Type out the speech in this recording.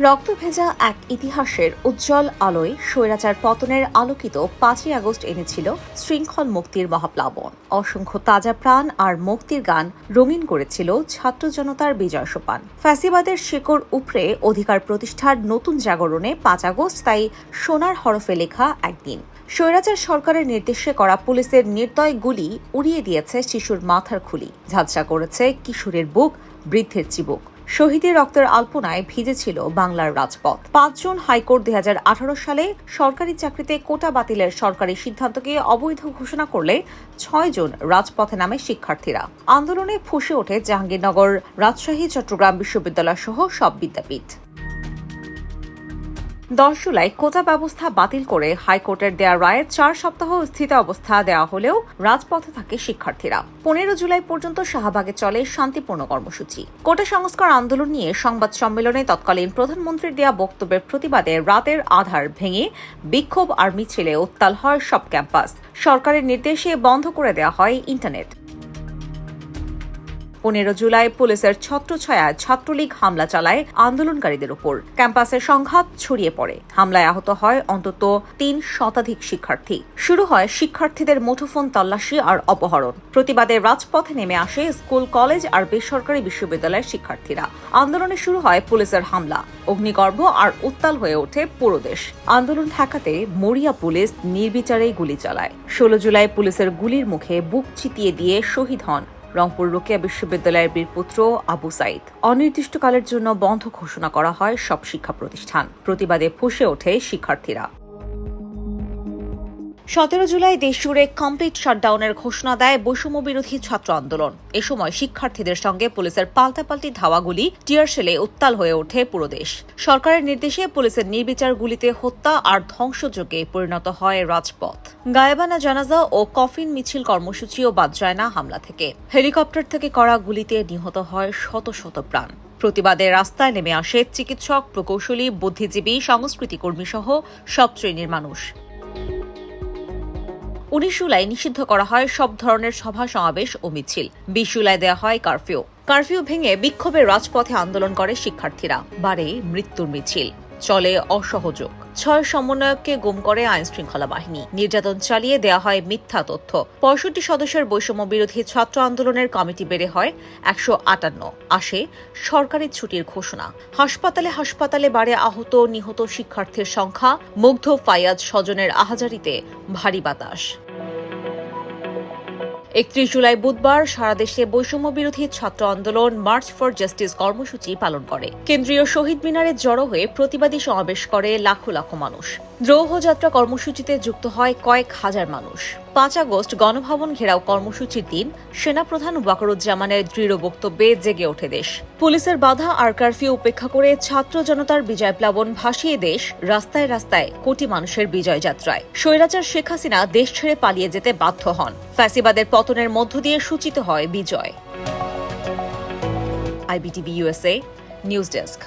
রক্ত ভেজা এক ইতিহাসের উজ্জ্বল আলোয় স্বৈরাচার পতনের আলোকিত পাঁচই আগস্ট এনেছিল শৃঙ্খল মুক্তির মহাপ্লাবন। অসংখ্য তাজা প্রাণ আর মুক্তির গান রঙিন করেছিল ছাত্র জনতার বিজয় সোপান। ফ্যাসিবাদের শেকড় উপড়ে অধিকার প্রতিষ্ঠার নতুন জাগরণে পাঁচ আগস্ট তাই সোনার হরফে লেখা একদিন। স্বৈরাচার সরকারের নির্দেশে করা পুলিশের নির্দয় গুলি উড়িয়ে দিয়েছে শিশুর মাথার খুলি। ঝাঁঝরা করেছে কিশোরের বুক, বৃদ্ধের চিবুক। শহীদের রক্তের আলপনায় ভিজেছিল বাংলার রাজপথ। পাঁচ জুন হাইকোর্ট দুই হাজার আঠারো সালে সরকারি চাকরিতে কোটা বাতিলের সরকারি সিদ্ধান্তকে অবৈধ ঘোষণা করলে ছয় জন রাজপথে নামে শিক্ষার্থীরা। আন্দোলনে ফুসে ওঠে জাহাঙ্গীরনগর, রাজশাহী, চট্টগ্রাম বিশ্ববিদ্যালয় সহ সব বিদ্যাপীঠ। দশ জুলাই কোটা ব্যবস্থা বাতিল করে হাইকোর্টের দেয়া রায়ে চার সপ্তাহ স্থিত অবস্থা দেওয়া হলেও রাজপথে থাকে শিক্ষার্থীরা। পনেরো জুলাই পর্যন্ত শাহবাগে চলে শান্তিপূর্ণ কর্মসূচি। কোটা সংস্কার আন্দোলন নিয়ে সংবাদ সম্মেলনে তৎকালীন প্রধানমন্ত্রীর দেয়া বক্তব্যের প্রতিবাদে রাতের আধার ভেঙে বিক্ষোভ আর মিছিলে উত্তাল হয় সব ক্যাম্পাস। সরকারের নির্দেশে বন্ধ করে দেওয়া হয় ইন্টারনেট। পনেরো জুলাই পুলিশের ছত্রছায়ায় ছাত্রলীগ হামলা চালায় আন্দোলনকারীদের উপর। ক্যাম্পাসে সংঘাত ছড়িয়ে পড়ে। হামলায় আহত হয় অন্তত তিন শতাধিক শিক্ষার্থী। শুরু হয় শিক্ষার্থীদের মুঠোফোন তল্লাশি আর অপহরণ। প্রতিবাদে রাজপথে নেমে আসে স্কুল, কলেজ আর বেসরকারি বিশ্ববিদ্যালয়ের শিক্ষার্থীরা। আন্দোলনে শুরু হয় পুলিশের হামলা। অগ্নিগর্ভ আর উত্তাল হয়ে ওঠে পুরো দেশ। আন্দোলন ঠেকাতে মরিয়া পুলিশ নির্বিচারেই গুলি চালায়। ষোলো জুলাই পুলিশের গুলির মুখে বুক চিতিয়ে দিয়ে শহীদ হন রংপুর রোকেয়া বিশ্ববিদ্যালয়ের বীরপুত্র আবু সাইদ। অনির্দিষ্টকালের জন্য বন্ধ ঘোষণা করা হয় সব শিক্ষা প্রতিষ্ঠান। প্রতিবাদে ফুসে ওঠে শিক্ষার্থীরা। সতেরো জুলাই দেশজুড়ে কমপ্লিট শাটডাউনের ঘোষণা দেয় বৈষম্য বিরোধী ছাত্র আন্দোলন। এ সময় শিক্ষার্থীদের সঙ্গে পুলিশের পাল্টাপাল্টি ধাওয়াগুলি টিয়ার শেলে উত্তাল হয়ে ওঠে পুরো দেশ। সরকারের নির্দেশে পুলিশের নির্বিচার গুলিতে হত্যা আর ধ্বংসযোগে পরিণত হয় রাজপথ। গায়েবানা জানাজা ও কফিন মিছিল কর্মসূচিও বাদ যায় না হামলা থেকে। হেলিকপ্টার থেকে করা গুলিতে নিহত হয় শত শত প্রাণ। প্রতিবাদে রাস্তায় নেমে আসে চিকিৎসক, প্রকৌশলী, বুদ্ধিজীবী সংস্কৃতি কর্মী সহ সব শ্রেণির মানুষ। উনিশ জুলাই নিষিদ্ধ করা হয় সব ধরনের সভা সমাবেশ ও মিছিল। বিশ জুলাই দেওয়া হয় কারফিউ। কারফিউ ভেঙে বিক্ষোভের রাজপথে আন্দোলন করে শিক্ষার্থীরা। বাড়ে মৃত্যুর মিছিল। চলে অসহযোগ। ছয় সমন্বয়ককে গুম করে আইন শৃঙ্খলা বাহিনী। নির্যাতন চালিয়ে দেয়া হয় মিথ্যা তথ্য। পঁয়ষট্টি সদস্যের বৈষম্য বিরোধী ছাত্র আন্দোলনের কমিটি বেড়ে হয় একশো আটান্ন। আসে সরকারি ছুটির ঘোষণা। হাসপাতালে হাসপাতালে বাড়ে আহত নিহত শিক্ষার্থীর সংখ্যা। মুগ্ধ ফায়াজ স্বজনের আহাজারিতে ভারী বাতাস। একত্রিশ জুলাই বুধবার সারা দেশে বৈষম্য বিরোধী ছাত্র আন্দোলন, মার্চ ফর জাস্টিস কর্মসূচি পালন করে। কেন্দ্রীয় শহীদ মিনারে জড়ো হয়ে প্রতিবাদী সমাবেশ করে লাখো লাখো মানুষ। দ্রৌহযাত্রা কর্মসূচিতে যুক্ত হয় কয়েক হাজার মানুষ। পাঁচ আগস্ট গণভবন ঘেরাও কর্মসূচির দিন সেনাপ্রধান ওয়াকারুজ্জামানের দৃঢ় বক্তব্যে জেগে ওঠে দেশ। পুলিশের বাধা আর কারফিউ উপেক্ষা করে ছাত্র জনতার বিজয় প্লাবন ভাসিয়ে দেশ রাস্তায় রাস্তায় কোটি মানুষের বিজয় যাত্রায়। স্বৈরাচার শেখ হাসিনা দেশ ছেড়ে পালিয়ে যেতে বাধ্য হন। ফ্যাসিবাদের পতনের মধ্য দিয়ে সূচিত হয় বিজয়। IBTV USA news desk.